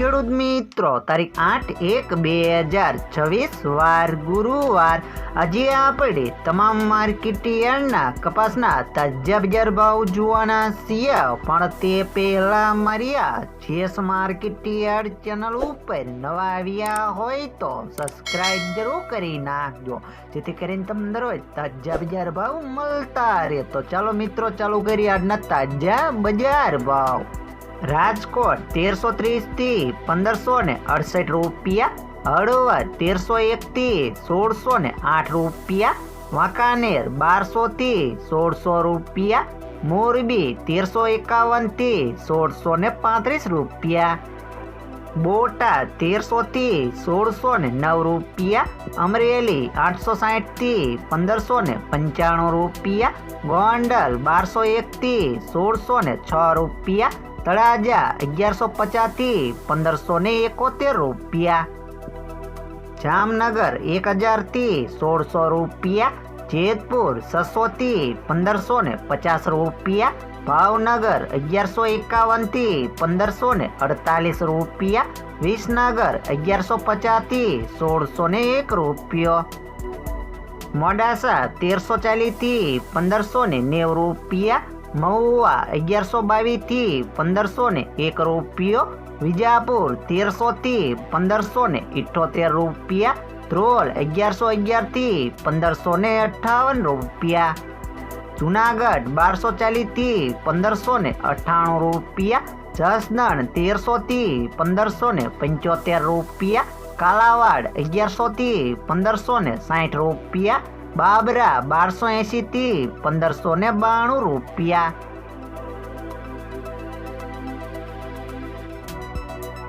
ખેડૂત મિત્રો, તારીખ આઠ એક બે હજાર છવ્વીસ, વાર ગુરુવાર. આજે આપણે તમામ માર્કેટ યાર્ડના કપાસના તાજા બજાર ભાવ જોવાના છીએ. પણ તે પહેલા માર્યા, જેસ માર્કેટ ચેનલ ઉપર નવા આવ્યા હોય તો સબસ્ક્રાઇબ જરૂર કરી નાખજો. જેથી કરીને તમને દરરોજ તાજા બજાર ભાવ મળતા રહે. તો ચાલો મિત્રો, ચાલુ કરીએ આજના તાજા બજાર ભાવ. રાજકોટ તેરસો ત્રીસથી પંદરસો ને અડસઠ રૂપિયા, હળવદ તેરસો એક થી સોળસો ને આઠ રૂપિયા, વાંકાનેર બારસો થી સોળસો રૂપિયા, મોરબી તેરસો એકાવનથી સોળસો ને પાંત્રીસ રૂપિયા, બોટાદ તેરસો થી સોળસો ને નવ રૂપિયા, અમરેલી આઠસો સાઠથી પંદરસો ને પંચાણું રૂપિયા, ગોંડલ બારસો એક થી સોળસો ને છ રૂપિયા તળાજા અગિયારસો પચાસથી પંદરસો ને એકોતેર રૂપિયા. જામનગર એક હજારથી સોળસો રૂપિયા. જેતપુર છસોથી પંદરસો ને પચાસ રૂપિયા. ભાવનગર અગિયારસો એકાવનથી પંદરસો ને અડતાલીસ રૂપિયા. વિસનગર અગિયારસો પચાસથી સોળસો ને એક રૂપિયો. મોડાસા તેરસો ચાલીસથી પંદરસો ને નેવું રૂપિયા. મહુવા અગિયારસો બાવીસથી પંદરસો ને એક રૂપિયો, વિજાપુર તેરસો થી પંદરસો ને ઇઠોતેર રૂપિયા, ધ્રોલ અગિયારસો અગિયારથી પંદરસો ને અઠાવન રૂપિયા, જુનાગઢ બારસો ચાલીસથી પંદરસો ને અઠ્ઠાણું રૂપિયા, જસદણ તેરસો થી પંદરસો ને પંચોતેર રૂપિયા, કાલાવાડ અગિયારસો થી પંદરસો ને સાઠ રૂપિયા બાબરા બારસો એંશી થી પંદરસો ને બાણું રૂપિયા.